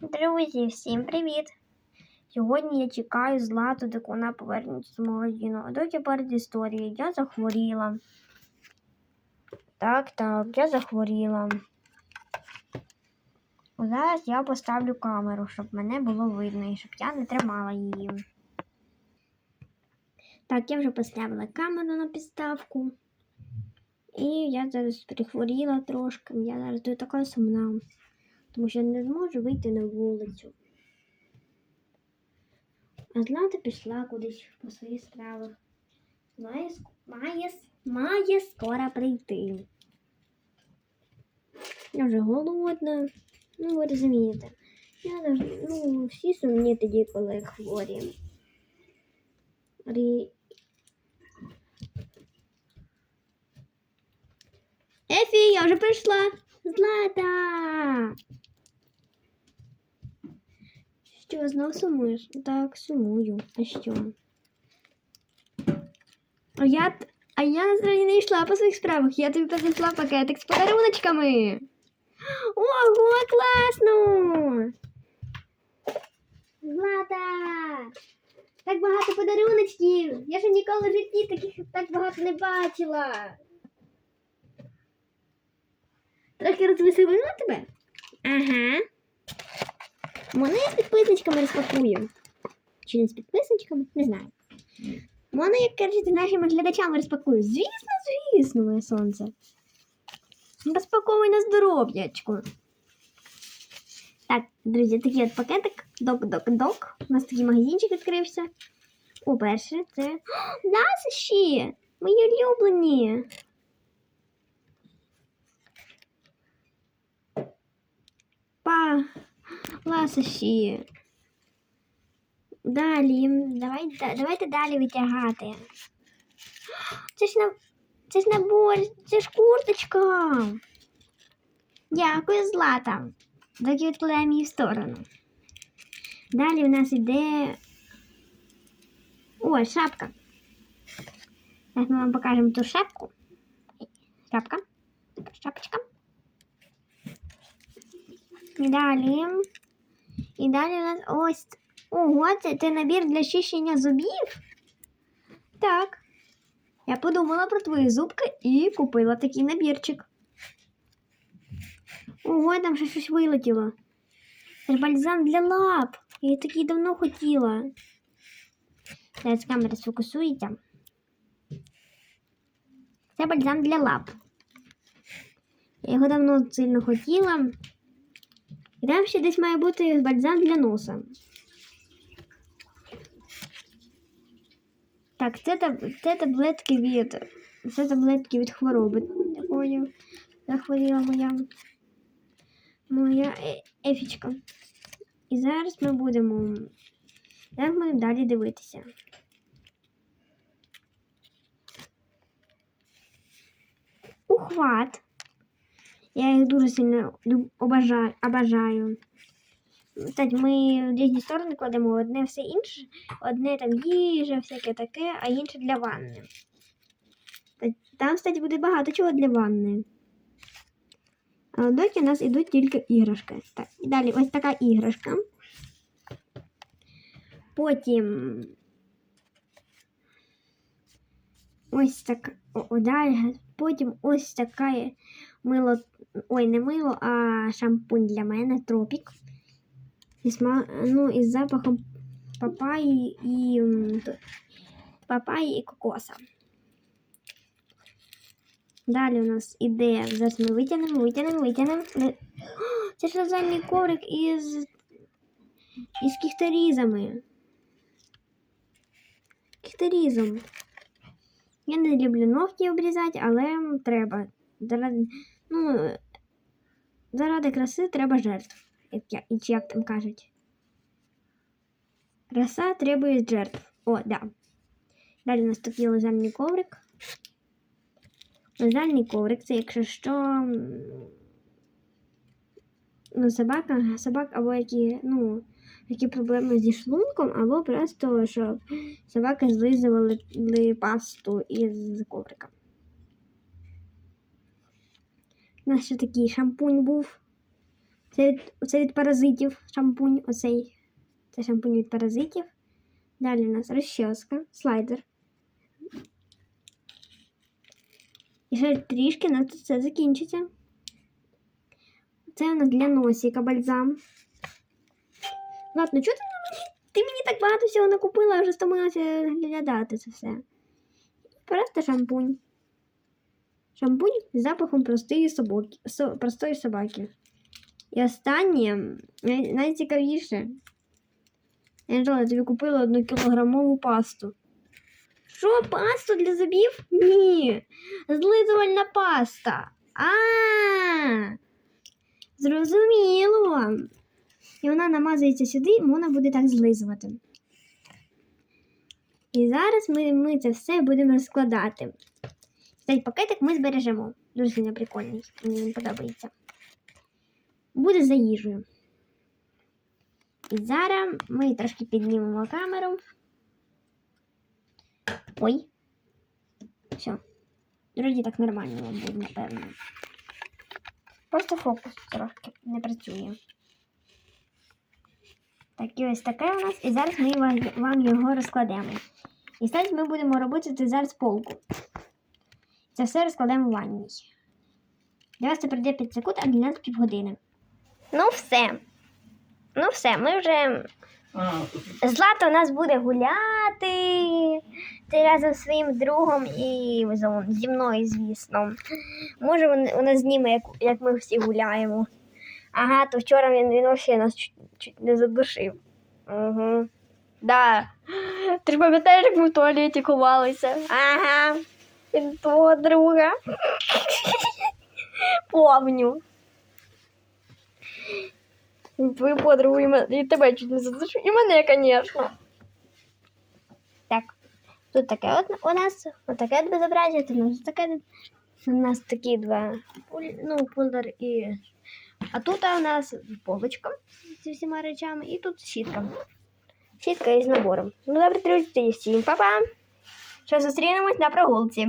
Друзі, всім привіт! Сьогодні я чекаю Злату, доки вона повернеться з магазину. А доки перед історією я захворіла. Так, так, я захворіла. Зараз я поставлю камеру, щоб мене було видно і щоб я не тримала її. Так, я вже поставила камеру на підставку. І я зараз прихворіла трошки. Я зараз тут така сумна тому що я не зможу вийти на вулицю. А Злата пішла кудись по своїх справах. Має, має, має скоро прийти. Я вже голодна. Ну, ви розумієте. Я ну, всі сумні тоді, коли хворі. Рі... Ефі, я вже прийшла. Злата! Що, знов сумуєш? Так, сумую. А що? А я, а я насправді не йшла по своїх справах. Я тобі принесла пакетик з подаруночками. Ого, класно! Злата! Так багато подаруночків! Я ще ніколи в житті таких так багато не бачила. Трохи розвеселила тебе? Ага. Я з підписничками розпакую? Чи не з підписничками? Не знаю. Можна, як кажете, нашим глядачам розпакую? Звісно, звісно, моє сонце. Розпаковуй на здоров'ячку. Так, друзі, такий от пакетик. Док-док-док. У нас такий магазинчик відкрився. О, перше, це. О, ласощі! Мої улюблені. Па, ласощі. Далі, давай, да- давайте далі витягати. Це ж на це ж набор, це ж курточка. Дякую, Злата. Доки відкладаємо її в сторону. Далі у нас іде. О, шапка. Зараз ми вам покажемо ту шапку. Шапка. Шапочка. Далі. І далі у нас ось. Ого, це, це набір для чищення зубів. Так. Я подумала про твої зубки і купила такий набірчик. Ого, там ще щось вилетіло. Це ж бальзам для лап. Я такий давно хотіла. Зараз камера сфокусується. Це бальзам для лап. Я його давно сильно хотіла. І там ще десь має бути бальзам для носа. Так, це, це таблетки від. Це таблетки від хвороби. Такої захворіла моя. Моя е- ефічка. І зараз ми будемо. Зараз будемо далі дивитися. Ухват. Я їх дуже сильно люб- обажаю. обажаю. Кстати, ми в різні сторони кладемо одне все інше, одне там їжа, всяке таке, а інше для ванни. Там, кстати, буде багато чого для ванни. А доки у нас ідуть тільки іграшки. Так, і далі ось така іграшка. Потім ось така. О, о, далі. Потім ось така мило. Ой, не мило, а шампунь для мене тропік. Із, ма- ну, із запахом папаї і папаї і кокоса. Далі у нас іде. Зараз ми витягнемо, витягнемо, витягнемо. Це ж розальний коврик із, із кіхторізами. Кіхторізом. Я не люблю ногті обрізати, але треба. Ну, заради краси треба жертв, як, як там кажуть. Краса требує жертв. О, да. Далі у нас тут є лизальний коврик. Лизальний коврик це якщо що. Ну, собака, собак або які, ну, які проблеми зі шлунком, або просто щоб собаки злизували пасту із коврика. У нас ще такий шампунь був. Це від, це від паразитів шампунь. Оцей. Це шампунь від паразитів. Далі у нас розчоска, слайдер. І ще трішки на тут це закінчиться. Це у нас для носика бальзам. Ладно, чого ти, мені- ти мені так багато всього накупила, а вже стомилася глядати це все. Просто шампунь. Шампунь з запахом простої собаки. Со, простої собаки. І останнє, най- найцікавіше. Я тобі купила одну кілограмову пасту. Що, пасту для зубів? Ні. Злизувальна паста. А. Зрозуміло. І вона намазується сюди, і можна буде так злизувати. І зараз ми, ми це все будемо розкладати. Цей пакетик ми збережемо. Дуже сильно прикольний. Мені він подобається. Буде за їжею. І зараз ми трошки піднімемо камеру. Ой. Все. Вроді так нормально вам буде, напевно. Просто фокус трошки не працює. Так, і ось таке у нас. І зараз ми вам, його розкладемо. І зараз ми будемо робити зараз полку. Це все розкладемо в ванній. Для вас це пройде 5 секунд, а для нас півгодини. Ну все. Ну все, ми вже. Злата у нас буде гуляти. Ти разом зі своїм другом і зі мною, звісно. Може, вона зніме, як, як ми всі гуляємо. Ага, то вчора він, він вообще нас чуть, чуть не задушив. Угу. Да. Ти пам'ятаєш, як ми в туалеті ховалися? Ага. Від твого друга. Помню. Твою подругу і, ме- і тебе чуть не задушив. І мене, звісно. Так. Тут таке от у нас, от таке от безобразие, тут у нас таке. У нас такі два пуль- ну, пулер і. А тут у нас полочка зі всіма речами, і тут щітка. Щітка із набором. Ну добре, друзі, всім па-па! Що зустрінемось на прогулці.